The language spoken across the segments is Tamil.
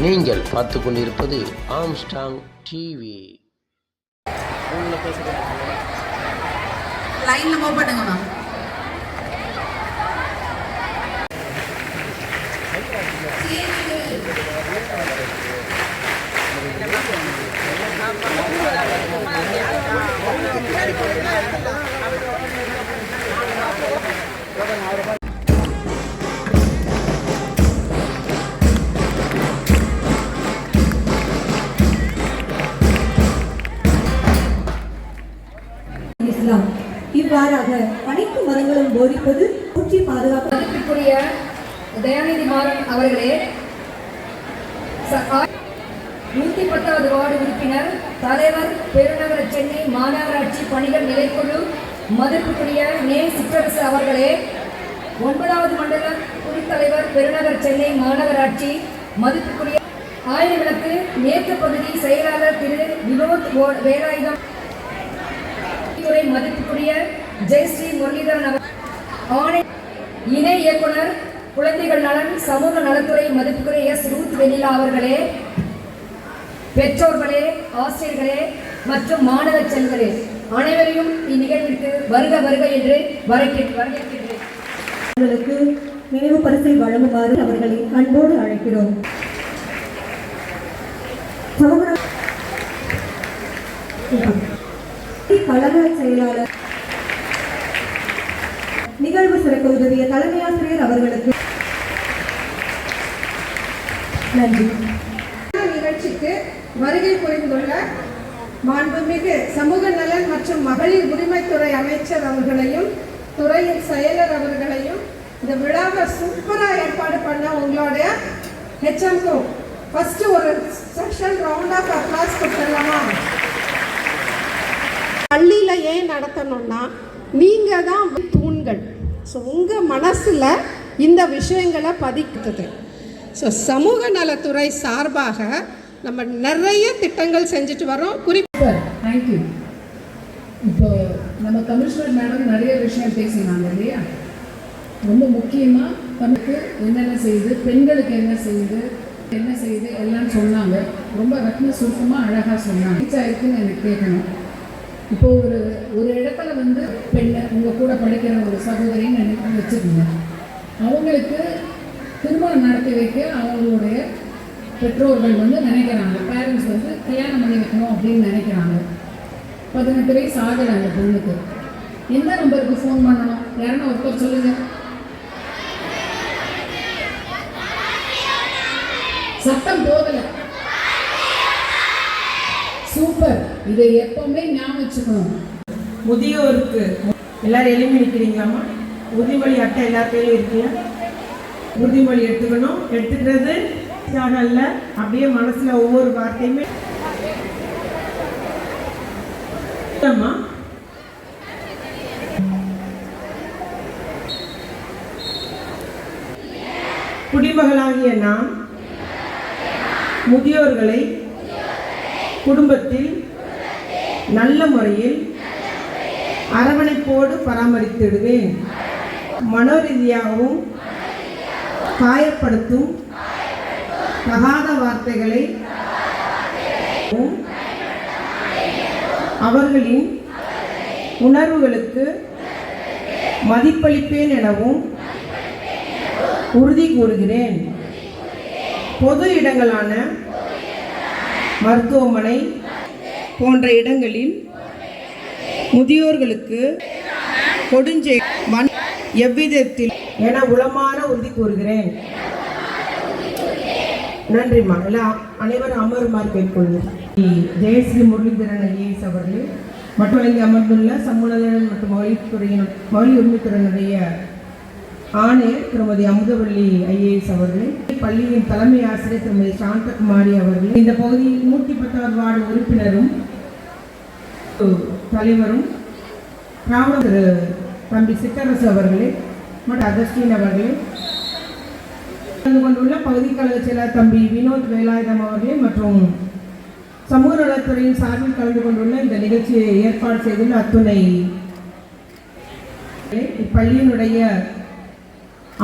நீங்கள் பார்த்து கொண்டிருப்பது ஆம்ஸ்டாங் டிவி லைன்ல மூவ் பண்ணுங்கம்மா இஸ்லாம் மாறாக அனைத்து மதங்களும் போதிப்பது ஊற்றி பாதுகாப்பு தயாநிதி மாறன் அவர்களே நூத்தி பத்தாவது வார்டு உறுப்பினர் தலைவர் பெருநகர சென்னை மாநகராட்சி பணிகள் நிலைக்குழு மதிப்புக்குரிய நே சிற்றரசு அவர்களே ஒன்பதாவது மண்டல குழுத்தலைவர் பெருநகர் சென்னை மாநகராட்சி மதிப்புக்குரிய ஆயிரவிளக்கு மேற்கு பகுதி செயலாளர் திரு வினோத் வேலாயுதம் துறை மதிப்புக்குரிய ஜெயஸ்ரீ முரளிதரன் அவர் ஆணை இணை இயக்குனர் குழந்தைகள் நலன் சமூக நலத்துறை மதிப்புக்குரிய எஸ். ரூத் வெனிலா அவர்களே பெற்றோர்களே ஆசிரியர்களே மற்றும் மாணவ செல்களே அனைவரையும் இந்நிகழ்விற்கு வருக வருக என்று வரவேற்று வரவேற்கின்றேன். அவர்களுக்கு நினைவு பரிசை வழங்குமாறு அவர்களை அன்போடு அழைக்கிறோம். கழக செயலாளர் நிகழ்வு சிறக்க உதவிய தலைமை ஆசிரியர் அவர்களுக்கு நன்றி. நிகழ்ச்சிக்கு வருகை புரிந்துள்ள மாண்புமிகு சமூக நலன் மற்றும் மகளிர் உரிமைத்துறை அமைச்சர் அவர்களையும் துறையின் செயலர் அவர்களையும் இந்த விழாவை சூப்பராக ஏற்பாடு பண்ண உங்களுடைய ஹெச்எம்கோ ஃபர்ஸ்ட் ஒரு செஷன் ரவுண்ட் ஆஃப் அப்ளாஸ் கொடுத்துடலாமா? பள்ளியில் ஏன் நடத்தணும்னா நீங்கள் தான் தூண்கள். ஸோ உங்கள் மனசில் இந்த விஷயங்களை பதிக்குது ஸோ சமூக நலத்துறை சார்பாக நம்ம நிறைய திட்டங்கள் செஞ்சுட்டு வரோம். குறிப்பு தேங்க்யூ இப்போ நம்ம கமிஷனர் மேடம் நிறைய விஷயம் பேசினாங்க இல்லையா? ரொம்ப முக்கியமாக நமக்கு என்னென்ன செய்யுது பெண்களுக்கு என்ன செய்யுது என்ன செய்யுது எல்லாம் சொன்னாங்க. ரொம்ப ரத்ன சுருக்கமாக அழகாக சொன்னாங்க. ரீச் ஆயிருக்குன்னு எனக்கு கேட்கணும். இப்போ ஒரு ஒரு இடத்துல வந்து பெண்ணை உங்கள் கூட படிக்கிற ஒரு சகோதரின்னு நினைக்க வச்சுக்கோங்க. அவங்களுக்கு திருமணம் நடத்தி வைக்க அவங்களுடைய பெற்றோர்கள் வந்து நினைக்கிறாங்க. பேரண்ட்ஸ் வந்து கல்யாணம் பண்ணி வைக்கணும் அப்படின்னு நினைக்கிறாங்க. பதினெட்டு வயசு ஆகலை அந்த பொண்ணுக்கு. எந்த நம்பருக்கு ஃபோன் பண்ணணும்? யாருன்னா ஒருத்தர் சொல்லுங்க. சத்தம் போகலை. இதை எப்பவுமே ஞாபகம் வச்சுக்கணும். முதியோருக்கு எல்லாரும் எளிமை நிற்கிறீங்களாம்மா உறுதிமொழி அட்டை எல்லா கையிலும் இருக்குல்ல? உறுதிமொழி எடுத்துக்கணும். எடுத்துக்கிறது அல்ல. அப்படியே மனசுல ஒவ்வொரு வார்த்தையுமே. அம்மா. குடிமகளாகிய நான் முதியோர்களை குடும்பத்தில் நல்ல முறையில் அரவணைப்போடு பராமரித்திடுவேன். மனோரீதியாகவும் காயப்படுத்தும் தகாத வார்த்தைகளை அவர்களின் உணர்வுகளுக்கு மதிப்பளிப்பேன் எனவும் உறுதி கூறுகிறேன். பொது இடங்களான மருத்துவமனை போன்ற இடங்களில் முதியோர்களுக்கு கொடுஞ்செய் வன் எவ்விதத்தில் என உளமான உறுதி கூறுகிறேன். நன்றிம்மா. எல்லாம் அனைவரும் அமருமாறு கேட்கொள்வோம் ஜெயஸ்ரீ முரளிதரன் ஐஏஎஸ் அவர்கள் மற்றும் இங்கே அமர்ந்துள்ள சமூக மற்றும் மொழித்துறையின் மொழி உரிமைத்துறையினுடைய ஆணையர் திருமதி அமுதவள்ளி ஐஏஎஸ் அவர்கள் பள்ளியின் தலைமை ஆசிரியர் திருமதி சாந்தகுமாரி அவர்கள் இந்த பகுதியில் நூற்றி பத்தாவது வார்டு உறுப்பினரும் தலைவரும் ராவண திரு தம்பி சித்தரசு அவர்களே மற்றும் அகஸ்டின் அவர்களே கலந்து கொண்டுள்ள பகுதி கழக செயலர் தம்பி வினோத் வேலாயுதம் அவர்களே மற்றும் சமூக நலத்துறையின் சார்பில் கலந்து கொண்டுள்ள இந்த நிகழ்ச்சியை ஏற்பாடு செய்துள்ள அத்துணை இப்பள்ளியினுடைய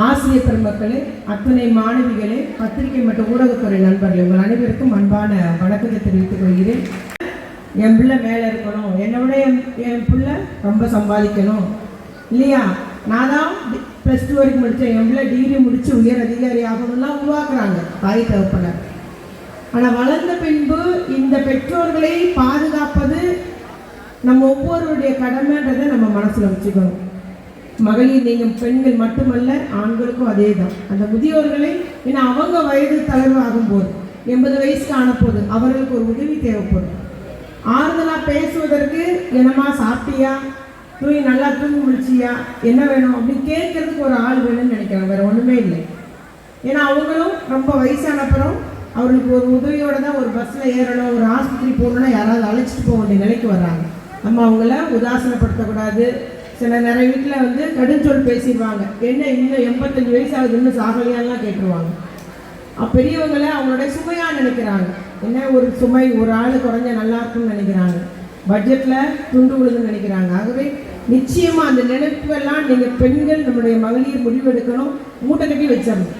ஆசிய பெருமக்களே அத்துணை மாணவிகளே பத்திரிகை மற்றும் ஊடகத்துறை நண்பர்களே உங்கள் அனைவருக்கும் அன்பான வணக்கத்தை தெரிவித்துக் கொள்கிறேன். என் பிள்ளை மேலே இருக்கணும். என்னை விட என் என் பிள்ளை ரொம்ப சம்பாதிக்கணும். இல்லையா? நான் தான் ப்ளஸ் டூ வரைக்கும் முடித்தேன் என் பிள்ளை டிகிரி முடித்து உயர் அதிகாரி ஆகணும்லாம் உருவாக்குறாங்க. தாய் தகப்பனர். ஆனால் வளர்ந்த பின்பு இந்த பெற்றோர்களை பாதுகாப்பது நம்ம ஒவ்வொருடைய கடமைன்றதை நம்ம மனசில் வச்சுக்கணும். மகளிர் நீங்கள் பெண்கள் மட்டுமல்ல ஆண்களுக்கும் அதே தான் அந்த முதியோர்களை ஏன்னா அவங்க வயது தளர்வு ஆகும்போது எண்பது வயசுக்கு ஆனப்போது அவர்களுக்கு ஒரு உதவி தேவைப்படும். ஆறுதலாக பேசுவதற்கு என்னம்மா சாப்பிட்டியா? தூங்கி நல்லா தூங்கி முடிச்சியா என்ன வேணும்? அப்படின்னு கேட்கறதுக்கு ஒரு ஆள் வேணும்னு நினைக்கிறாங்க வேறு ஒன்றுமே இல்லை. ஏன்னா அவங்களும் ரொம்ப வயசானப்புறம் அவர்களுக்கு ஒரு உதவியோடு தான் ஒரு பஸ்ஸில் ஏறணும் ஒரு ஆஸ்பத்திரி போகணும்னா யாராவது அழைச்சிட்டு போக வேண்டிய நிலைக்கு வர்றாங்க. நம்ம அவங்கள உதாசனப்படுத்தக்கூடாது. சில நிறைய வீட்டில் வந்து கடுஞ்சொல் பேசிடுவாங்க. என்ன இன்னும் எண்பத்தஞ்சு வயசு ஆகுதுன்னு இன்னும் சாகலையான்லாம் கேட்டுருவாங்க பெரியவங்களை அவங்களோட சுமையாக நினைக்கிறாங்க. என்ன ஒரு சுமை ஒரு ஆள் குறைஞ்ச நல்லா இருக்கும்னு நினைக்கிறாங்க. பட்ஜெட்டில் துண்டு விழுதுன்னு நினைக்கிறாங்க. ஆகவே நிச்சயமாக அந்த நினைப்பெல்லாம் நீங்கள் பெண்கள் நம்முடைய மகளிர் முடிவெடுக்கணும். மூட்டை கட்டி வச்சிடணும்.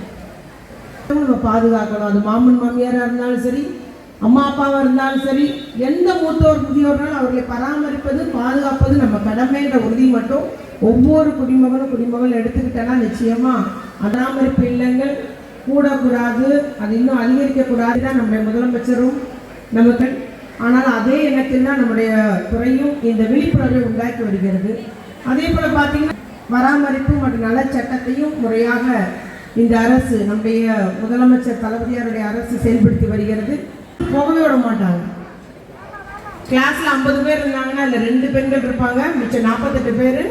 நம்ம பாதுகாக்கணும். அது மாமன் மாமியாராக இருந்தாலும் சரி அம்மா அப்பாவாக இருந்தாலும் சரி எந்த மூத்தோர் முதியோர்னாலும் அவர்களை பராமரிப்பது பாதுகாப்பது நம்ம கடமைன்ற உறுதி மட்டும் ஒவ்வொரு குடிமகனும் குடிமகள் எடுத்துக்கிட்டேன்னா நிச்சயமா பராமரிப்பு இல்லங்கள் கூடக்கூடாது அது இன்னும் அதிகரிக்கக்கூடாது தான் நம்முடைய முதலமைச்சரும் நமக்கு ஆனால் அதே எண்ணத்தில் தான் நம்முடைய துறையும் இந்த விழிப்புணர்வை உண்டாக்கி வருகிறது. அதே போல் பார்த்தீங்கன்னா பராமரிப்பு மற்றும் நல சட்டத்தையும் முறையாக இந்த அரசு நம்முடைய முதலமைச்சர் தளபதியாருடைய அரசு செயல்படுத்தி வருகிறது. போகவே விட மாட்டாங்க. கிளாஸ்ல ஐம்பது பேர் இருந்தாங்கன்னா அதில் ரெண்டு பெண்கள் இருப்பாங்க. மிச்சம் நாற்பத்தெட்டு பேர்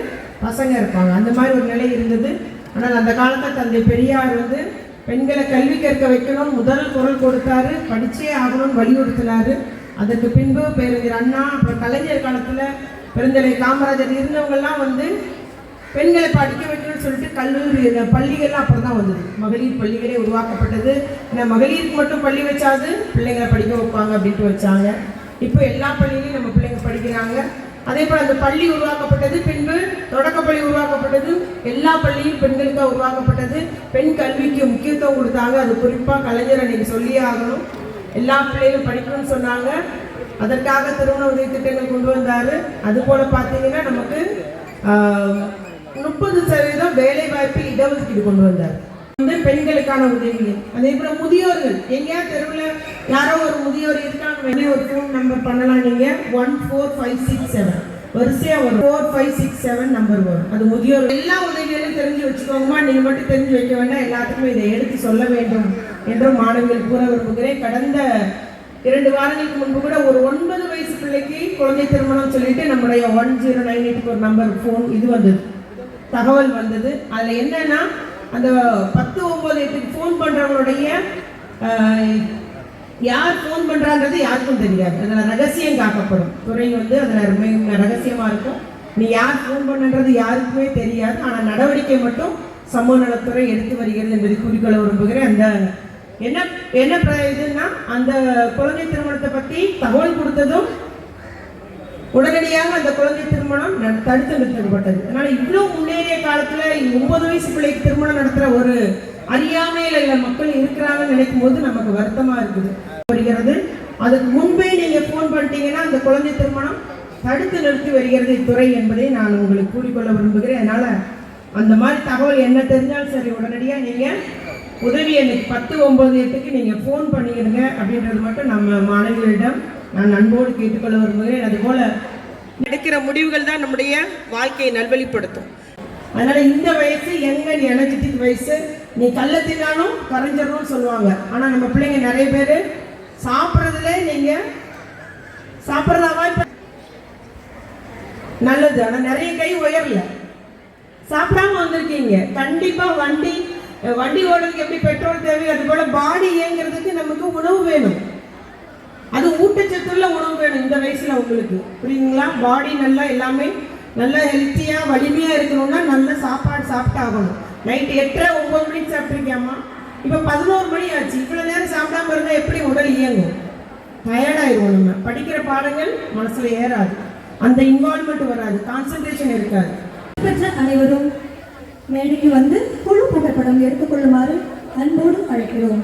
பசங்க இருப்பாங்க. அந்த மாதிரி ஒரு நிலை இருந்தது. ஆனால் அந்த காலத்தில் தந்தை பெரியார் வந்து பெண்களை கல்வி கற்க வைக்கணும். முதல் குரல் கொடுத்தாரு. படிச்சே ஆகணும்னு வலியுறுத்தினாரு. அதற்கு பின்பு பேரறிஞர் அண்ணா அப்புறம் கலைஞர் காலத்தில் பெருந்தலை காமராஜர் இருந்தவங்கெல்லாம் வந்து பெண்களை படிக்க வைக்கணும்னு சொல்லிட்டு கல்லூரி இந்த பள்ளிகள்லாம் அப்புறம் தான் வந்தது. மகளிர் பள்ளிகளே உருவாக்கப்பட்டது. ஏன்னா மகளிருக்கு மட்டும் பள்ளி வச்சாது பிள்ளைங்களை படிக்க வைப்பாங்க அப்படின்ட்டு வச்சாங்க. இப்போ எல்லா பள்ளியிலையும் நம்ம பிள்ளைங்க படிக்கிறாங்க. அதே போல் அந்த பள்ளி உருவாக்கப்பட்டது பின்பு தொடக்கப்பள்ளி உருவாக்கப்பட்டது. எல்லா பள்ளியும் பெண்களுக்காக உருவாக்கப்பட்டது. பெண் கல்விக்கு முக்கியத்துவம் கொடுத்தாங்க. அது குறிப்பாக கலைஞர் அன்னைக்கு சொல்லியே ஆகணும். எல்லா பிள்ளைகளும் படிக்கணும்னு சொன்னாங்க. அதற்காக திருமண உதவி திட்டங்கள் கொண்டு வந்தாரு. அதுபோல் பார்த்தீங்கன்னா நமக்கு முப்பது சதவீதம் வேலை வாய்ப்பில் இடஒதுக்கீடு கொண்டு வந்தார். வந்து பெண்களுக்கான உதவிகள். அதே போல முதியோர்கள். எங்கேயா தெருவில் யாரோ ஒரு முதியோர் இருக்காங்க. ஒரு ஃபோன் நம்பர் பண்ணலாம். நீங்க one four five six seven வரிசையா வரும். Four five six seven number வரும். அது முதியோர். எல்லா உதவிகளையும் தெரிஞ்சு வச்சுக்கோங்கம்மா. நீங்க மட்டும் தெரிஞ்சு வைக்க வேண்டாம். எல்லாத்துக்கும் இதை எடுத்து சொல்ல வேண்டும் என்று மாணவிகள் கூற விரும்புகிறேன். கடந்த இரண்டு வாரங்களுக்கு முன்பு கூட ஒரு ஒன்பது வயசு பிள்ளைக்கு குழந்தை திருமணம் சொல்லிட்டு நம்முடைய ஒன் ஜீரோ நைன் எயிட்டுக்கு ஒரு நம்பர் ஃபோன் இது வந்தது. தகவல் வந்தது. அதில் என்னன்னா அந்த பத்து ஒம்பது எட்டுக்கு ஃபோன் பண்ணுறவங்களுடைய யார் ஃபோன் பண்ணுறான்றது யாருக்கும் தெரியாது. அதில் ரகசியம் காக்கப்படும் துறை வந்து அதில் ரொம்ப ரகசியமாக இருக்கும். நீ யார் ஃபோன் பண்ணுன்றது யாருக்குமே தெரியாது. ஆனால் நடவடிக்கை மட்டும் சமூக நலத்துறை எடுத்து வருகிறது என்பதை குறிக்கொள்ள விரும்புகிறேன். அந்த என்ன என்ன இதுன்னா அந்த குழந்தை திருமணத்தை பற்றி தகவல் கொடுத்ததும் உடனடியாக அந்த குழந்தை திருமணம் தடுத்து நிறுத்தப்பட்டது. அதனால இவ்வளோ முன்னேறிய காலத்துல ஒன்பது வயசு பிள்ளைக்கு திருமணம் நடத்துற ஒரு அறியாமையில உள்ள மக்கள் இருக்கிறாங்கன்னு நினைக்கும் போது நமக்கு வருத்தமா இருக்குது. வருகிறது. அதுக்கு முன்பே நீங்க ஃபோன் பண்ணிட்டீங்கன்னா அந்த குழந்தை திருமணம் தடுத்து நிறுத்தி வருகிறது இத்துறை என்பதை நான் உங்களுக்கு கூறிக்கொள்ள விரும்புகிறேன். அதனால அந்த மாதிரி தகவல் என்ன தெரிஞ்சாலும் சரி உடனடியாக நீங்க உதவி எனக்கு பத்து ஒன்பது எட்டுக்கு நீங்க ஃபோன் பண்ணிடுங்க அப்படின்றது மட்டும் நம்ம மாணவிகளிடம் நான் அன்போடு கேட்டுக்கொள்ள விரும்புகிறேன். அதுபோல எடுக்கிற முடிவுகள் தான் நம்முடைய வாழ்க்கையை நல்வழிப்படுத்தும். அதனால இந்த வயசு எங்க நீ எனர்ஜெட்டிக் வயசு நீ கள்ள தின்னாலும் கரைஞ்சிடணும்னு சொல்லுவாங்க. ஆனா நம்ம பிள்ளைங்க நிறைய பேர் சாப்பிட்றதுல நீங்க சாப்பிட்றதாவா இப்ப நல்லது. ஆனா நிறைய கை உயரல. சாப்பிடாம வந்திருக்கீங்க. கண்டிப்பா வண்டி வண்டி ஓடுறதுக்கு எப்படி பெட்ரோல் தேவை? அது போல பாடி இயங்குறதுக்கு நமக்கு உணவு வேணும். உணவு வேணும் இந்த வயசுல உங்களுக்கு. புரியுங்களா பாடி நல்லா எல்லாமே நல்லா ஹெல்த்தியா வலிமையா இருக்கணும்னா நல்ல சாப்பாடு சாப்பிட்டாகணும். நைட் எட்டரை ஒன்பது மணிக்கு சாப்பிட்ருக்கியாம்மா இப்போ பதினோரு மணி ஆச்சு. இவ்வளவு நேரம் சாப்பிடாம இருந்தால் எப்படி உடல் இயங்கும்? டயர்டாயிருவோம் நம்ம. படிக்கிற பாடங்கள் மனசுல ஏறாது. அந்த இன்வால்மெண்ட் வராது. கான்சென்ட்ரேஷன் இருக்காது. பெற்ற அனைவரும் மேடைக்கு வந்து குழு புகைப்படம் எடுத்துக்கொள்ளுமாறு அன்போடு அழைக்கிறோம்.